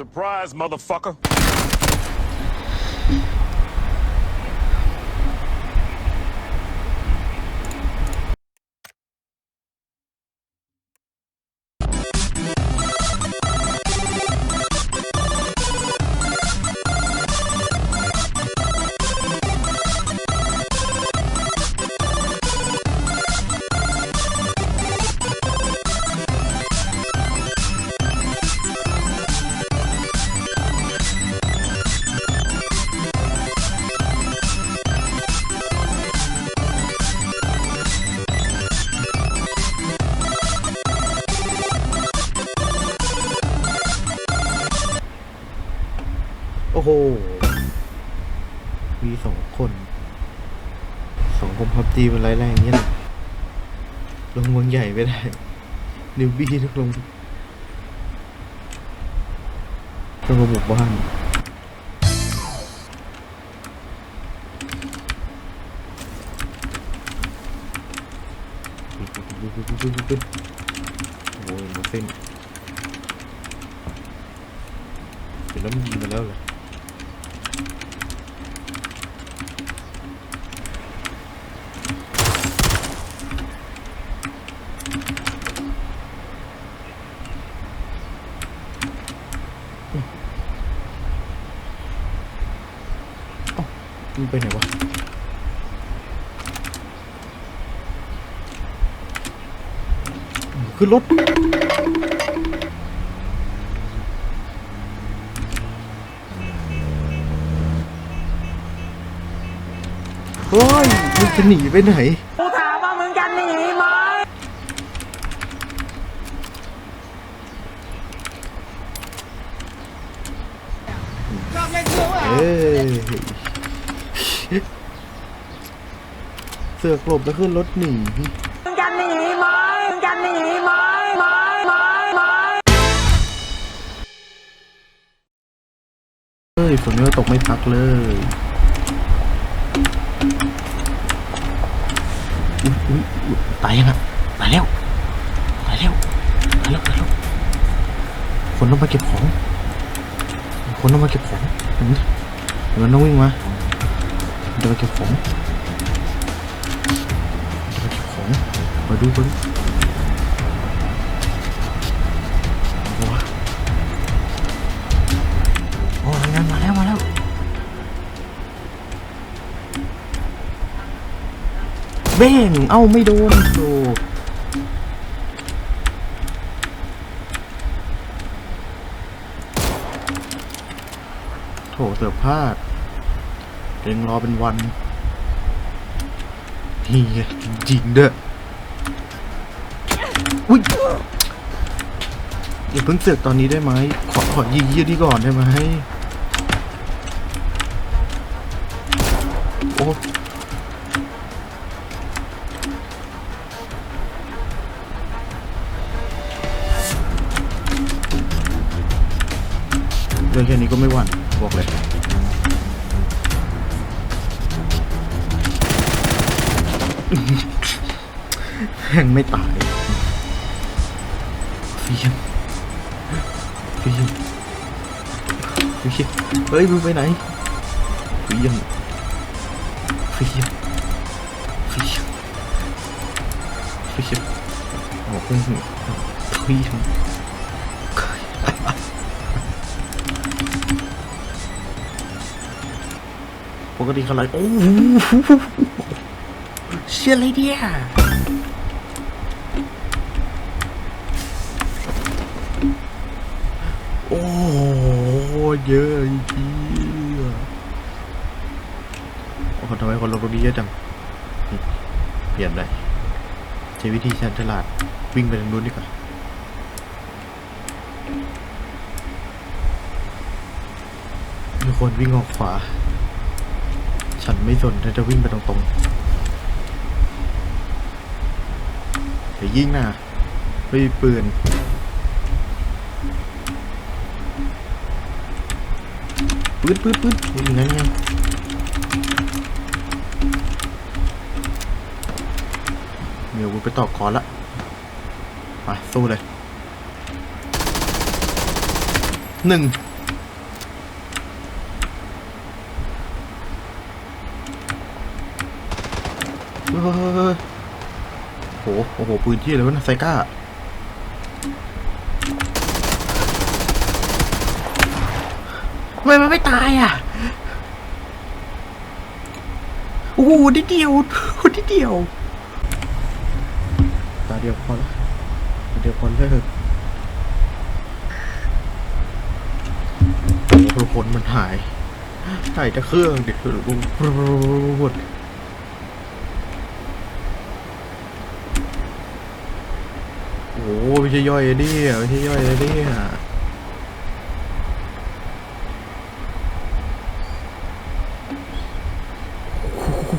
Surprise, motherfucker. ตีมันร้ายแรงอย่างนี้แหลงเมืองใหญ่ไม่ได้ นิวบี้ต้องลงต้องลงหมู่บ้านโอ้ยมาเส้นเห็นแล้วมันยิงมาแล้วเหรอ ไปไหนวะขึ้นรถเฮ้ยมึงจะหนีไปไหน เสือกหลบแล้วขึ้นรถหนีมึงจะหนีไหมมึงจะหนีไหมไหมไหมไหมเฮ้ยฝนก็ตกไม่พักเลยอุ๊ยตายยังอะตายแล้วตายแล้วตายแล้วตายแล้วคนต้องมาเก็บของ คนต้องมาเก็บของเห็นไหมเห็นมันต้องวิ่งมาเดี๋ยวเก็บของ ของมาดูมาดูเอาวโอ้ยงานมาแล้วมาแล้วเบ้งเอ้าไม่โดนโธ่โถเสือพลาดเร่งรอเป็นวันเฮียจริงเด้อ อุ้ยอย่าเพิ่งเสือกตอนนี้ได้ไหมขอขอยิงเยี่ยดีก่อนได้ไหมโอ้เรื่องแค่นี้ก็ไม่หวั่นบอกเลยแห่งไม่ตาย ฟียนเฟียนเฟียเฮ้ยมึงไปไหนเฟียนเฟียนเฟียนเฟียนโอ้โหเฟียนปกติเขาไล่โอ้โหเชี่ยอะไรเนี่ย โอ้โหเยอะจริงๆโอ้ทำไมคนลงตรงนี้เยอะจัง เปลี่ยนเลยใช้วิธีชันฉลาดวิ่งไปทางนู้นดีกว่ามีคนวิ่งออกขวา ฉันไม่สนฉันจะวิ่งไปตรงๆเดี๋ยวยิงนะไม่มีปืน ปืนปืนปืนปืนยังไงไงเมียวกูไปต่อคอนละมาสู้เลยหนึ่งเฮ้ยโหโอ้โห ปืนที่อะไรวะนะไซก้า ทำไมมันไม่ตายอะ โอ้โหนิดเดียวโอ้นิดเดียว ตาเดียวพอล้วตาเดียวพอแล้วโอ้โหผลมันหายหายจากเครื่องเด็กคือหมดโอ้โหไม่ใช่ย่อยอะเนี่ยไม่ใช่ย่อยอะเนี่ยโอ้โหเย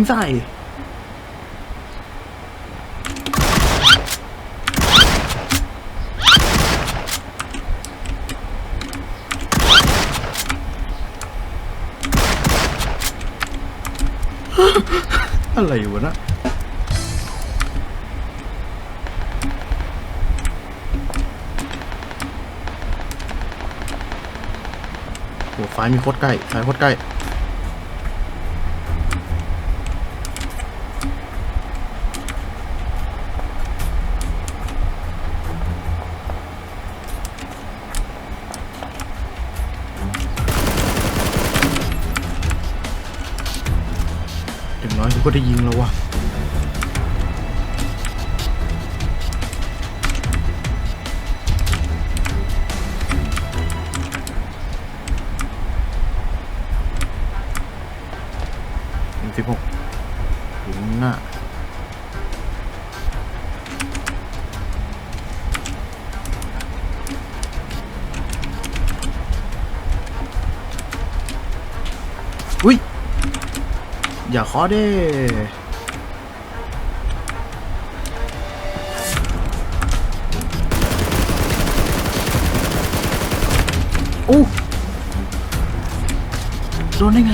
วิ่งใส่อะไรวะนะโหัวซ้ายมีโคตรใกล้ซ้ายโคตรใกล้ อย่างน้อยกูก็ได้ยิงแล้ววะ อย่าขอเด้โอ้โดนได้ไง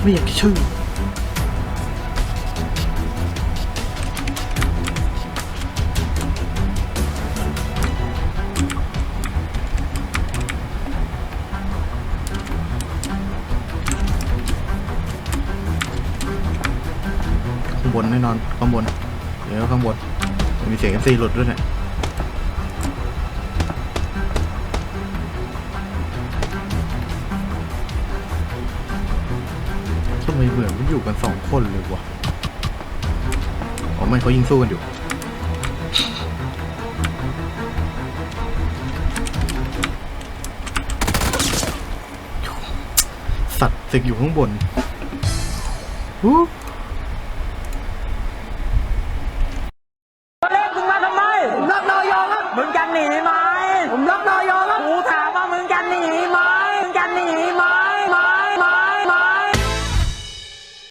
ไม่อยากชื่อ แน่นอนข้างบน เดี๋ยวข้างบนมีเสียงซีหลุดด้วยเนี่ยทำไมเหมือนมันอยู่กันสองคนเลยวะอ๋อไม่เขายิงสู้กันอยู่สัตว์สึกอยู่ข้างบน